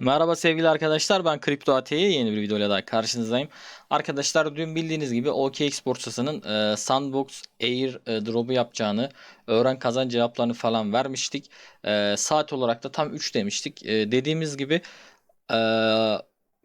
Merhaba sevgili arkadaşlar ben Kripto AT'ye yeni bir videoyla daha karşınızdayım. Arkadaşlar dün bildiğiniz gibi OKX borsasının e, Sandbox Air e, drop'u yapacağını, öğren kazan cevaplarını falan vermiştik. E, saat olarak da tam 3 demiştik. E, dediğimiz gibi e,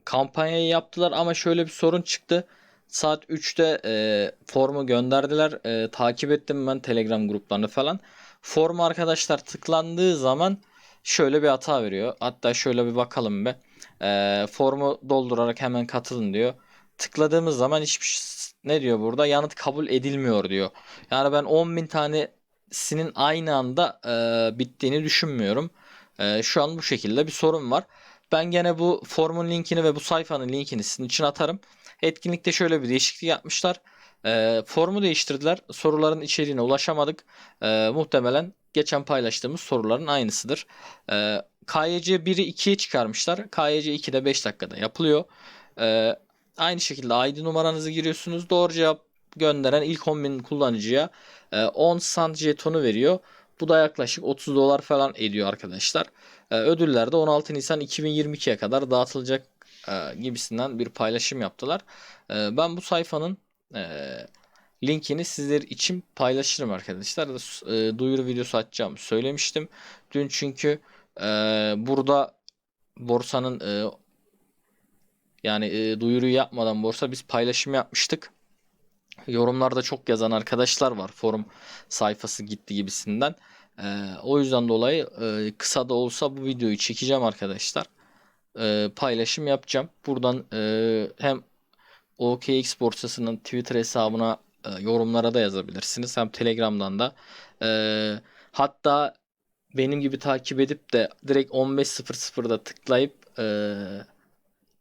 kampanyayı yaptılar ama şöyle bir sorun çıktı. Saat 3'te e, formu gönderdiler. E, takip ettim ben Telegram gruplarını falan. Formu arkadaşlar tıklandığı zaman şöyle bir hata veriyor. Hatta şöyle bir bakalım be. Ee, formu doldurarak hemen katılın diyor. Tıkladığımız zaman hiçbir ne diyor burada? Yanıt kabul edilmiyor diyor. Yani ben 10.000 tanesinin aynı anda e, bittiğini düşünmüyorum. E, şu an bu şekilde bir sorun var. Ben gene bu formun linkini ve bu sayfanın linkini sizin için atarım. Etkinlikte şöyle bir değişiklik yapmışlar. E, formu değiştirdiler. Soruların içeriğine ulaşamadık. E, muhtemelen geçen paylaştığımız soruların aynısıdır. Ee, KYC 1'i 2'ye çıkarmışlar. KYC 2'de 5 dakikada yapılıyor. Ee, aynı şekilde ID numaranızı giriyorsunuz. Doğru cevap gönderen ilk 10.000 kullanıcıya e, 10 sant jetonu veriyor. Bu da yaklaşık 30 dolar falan ediyor arkadaşlar. Ee, ödüller de 16 Nisan 2022'ye kadar dağıtılacak e, gibisinden bir paylaşım yaptılar. Ee, ben bu sayfanın e, linkini sizler için paylaşırım arkadaşlar. E, duyuru videosu atacağım söylemiştim. Dün çünkü e, burada borsanın e, yani e, duyuruyu yapmadan borsa biz paylaşım yapmıştık. Yorumlarda çok yazan arkadaşlar var forum sayfası gitti gibisinden. E, o yüzden dolayı e, kısa da olsa bu videoyu çekeceğim arkadaşlar. E, paylaşım yapacağım. Buradan e, hem OKX borsasının Twitter hesabına e, yorumlara da yazabilirsiniz. Hem Telegram'dan da. E, hatta benim gibi takip edip de direkt 15.00'da tıklayıp e,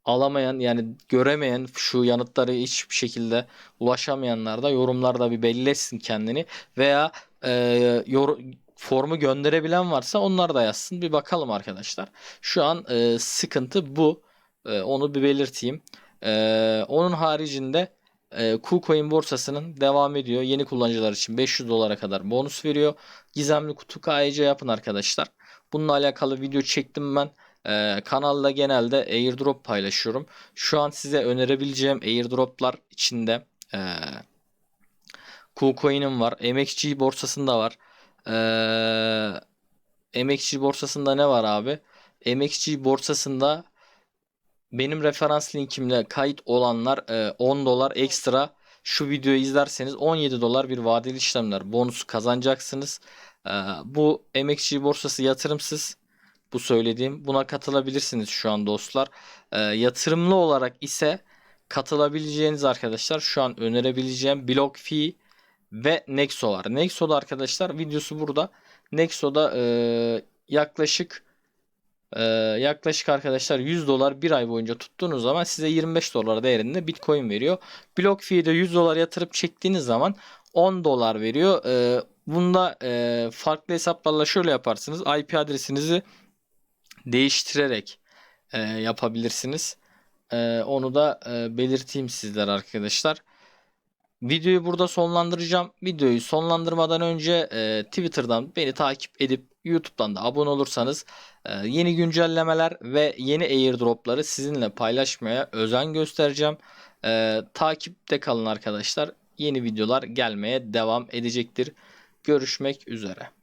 alamayan yani göremeyen şu yanıtları hiçbir şekilde ulaşamayanlar da yorumlarda bir belli etsin kendini veya e, yor, formu gönderebilen varsa onlar da yazsın bir bakalım arkadaşlar. Şu an e, sıkıntı bu. E, onu bir belirteyim. E, onun haricinde e, KuCoin borsasının devam ediyor. Yeni kullanıcılar için 500 dolara kadar bonus veriyor. Gizemli kutu KYC yapın arkadaşlar. Bununla alakalı video çektim ben. Ee, kanalda genelde airdrop paylaşıyorum. Şu an size önerebileceğim airdroplar içinde e, KuCoin'im var. MXG borsasında var. Ee, MXG borsasında ne var abi? MXG borsasında benim referans linkimle kayıt olanlar e, 10 dolar ekstra şu videoyu izlerseniz 17 dolar bir vadeli işlemler bonusu kazanacaksınız. E, bu MXG borsası yatırımsız bu söylediğim buna katılabilirsiniz şu an dostlar. E, yatırımlı olarak ise katılabileceğiniz arkadaşlar şu an önerebileceğim BlockFi ve Nexo var. Nexo'da arkadaşlar videosu burada. Nexo'da e, yaklaşık ee, yaklaşık arkadaşlar 100 dolar bir ay boyunca tuttuğunuz zaman size 25 dolar değerinde Bitcoin veriyor. BlockFi'de 100 dolar yatırıp çektiğiniz zaman 10 dolar veriyor. Ee, bunda e, farklı hesaplarla şöyle yaparsınız. IP adresinizi değiştirerek e, yapabilirsiniz. E, onu da e, belirteyim sizler arkadaşlar. Videoyu burada sonlandıracağım. Videoyu sonlandırmadan önce e, Twitter'dan beni takip edip YouTube'dan da abone olursanız e, yeni güncellemeler ve yeni airdropları sizinle paylaşmaya özen göstereceğim. E, takipte kalın arkadaşlar. Yeni videolar gelmeye devam edecektir. Görüşmek üzere.